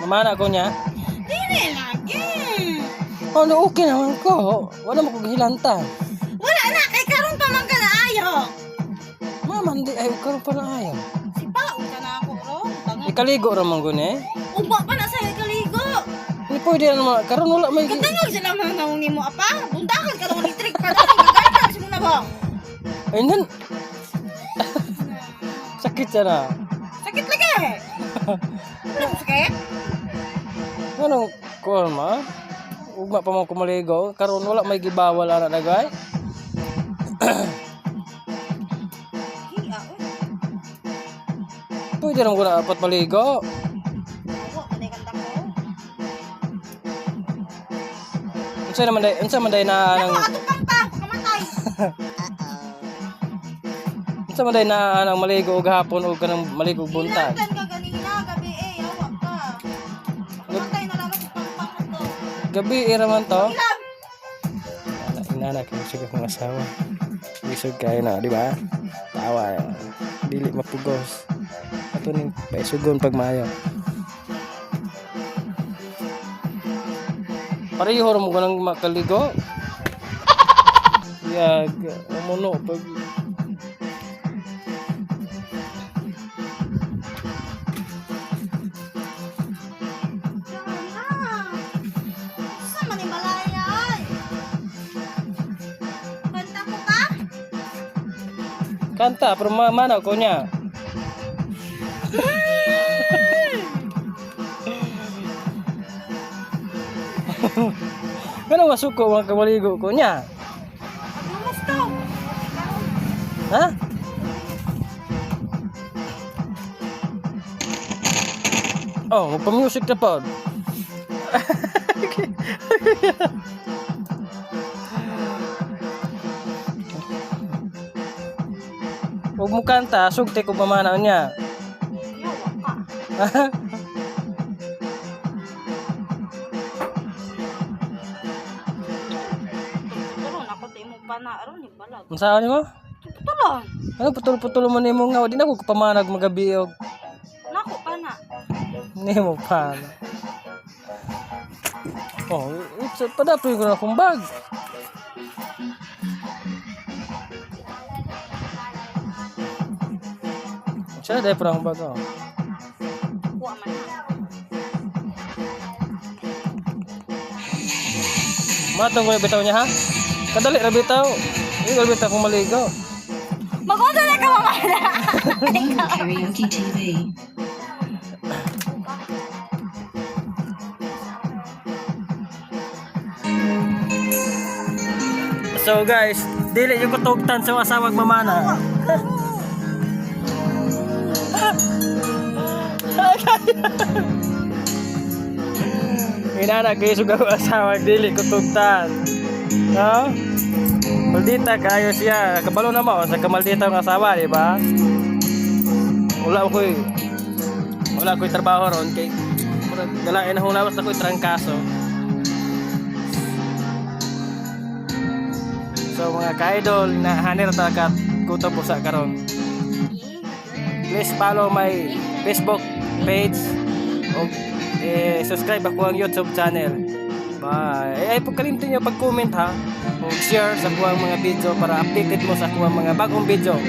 Mamana ko niya. Dili lagi. Ano okay naman ko. Wala mo kong hilanta. Wala na, kay karon pa man ka na ayo. Mama, hindi. Ay, karon pa na ayaw. Si Paon ka na ako, ro. Ikaligo raman ko ni. Ugma pa na sa'yo kaligo. Hindi pwede naman. Karon wala may... Katangog sila mga nauni mo, apa? Buntakan ka ni Trick pa. Gaganda si mo na ba? Ay, nan. Sakit siya na. Sakit lagi. Ano sakit? Anong kuwan ma? Ugma pa mo kumaligo. Karon wala may gibawal ana dagay. Pwede naman ko na apat maligo. Unsa naman day, unsa man day na. Kamatay. unsa man day na anang maligo og hapon og kanang maligo buntag. Gabi ira man to. Inana kay sige kong asawa. Isog kayo na, di ba? Tawa. eh. Dili mapugos. Ato ning paisugon pag maayo. Pareho mo ganang makaligo. Yag, umuno pag kanta pero ma mana ko niya. Ganang masuko mga kamaligo ko niya. Ha? Oh, magpa-music na po. Huwag mo kanta, sugte ko pamanaw niya. Mo na ni. Ang saan mo? Tulon. Ano putol-putol mo nimo nga, di na ko kapamanag magabi og Nako pa na. nimo pa. Oh, it's padapoy ko na akong bag. Siya, dahil pa na akong bag. Wa man na. Matong ko yung bitaw niya ha? Kadali na bitaw. Hindi ko bitaw kung maligo. Magunta na ka. Neighbor Karaoke TV. So guys, dili yung kutugtan sa asawag mamana. Inana kayo sugaw asawag dili kutugtan. No? Maldita kayo siya. Kabalo na mo sa kamaldita ng asawa, di ba? Wala ko wala ko trabaho ron kay dalain na hulawas na ko trangkaso. So mga ka-idol, na hanir ta kuto po sa karon. Please follow my Facebook page o eh, subscribe ako ang YouTube channel. Bye. Eh, ay pagkalimtin nyo pag-comment ha. O share sa kuwang mga video para updated mo sa kuwang mga bagong video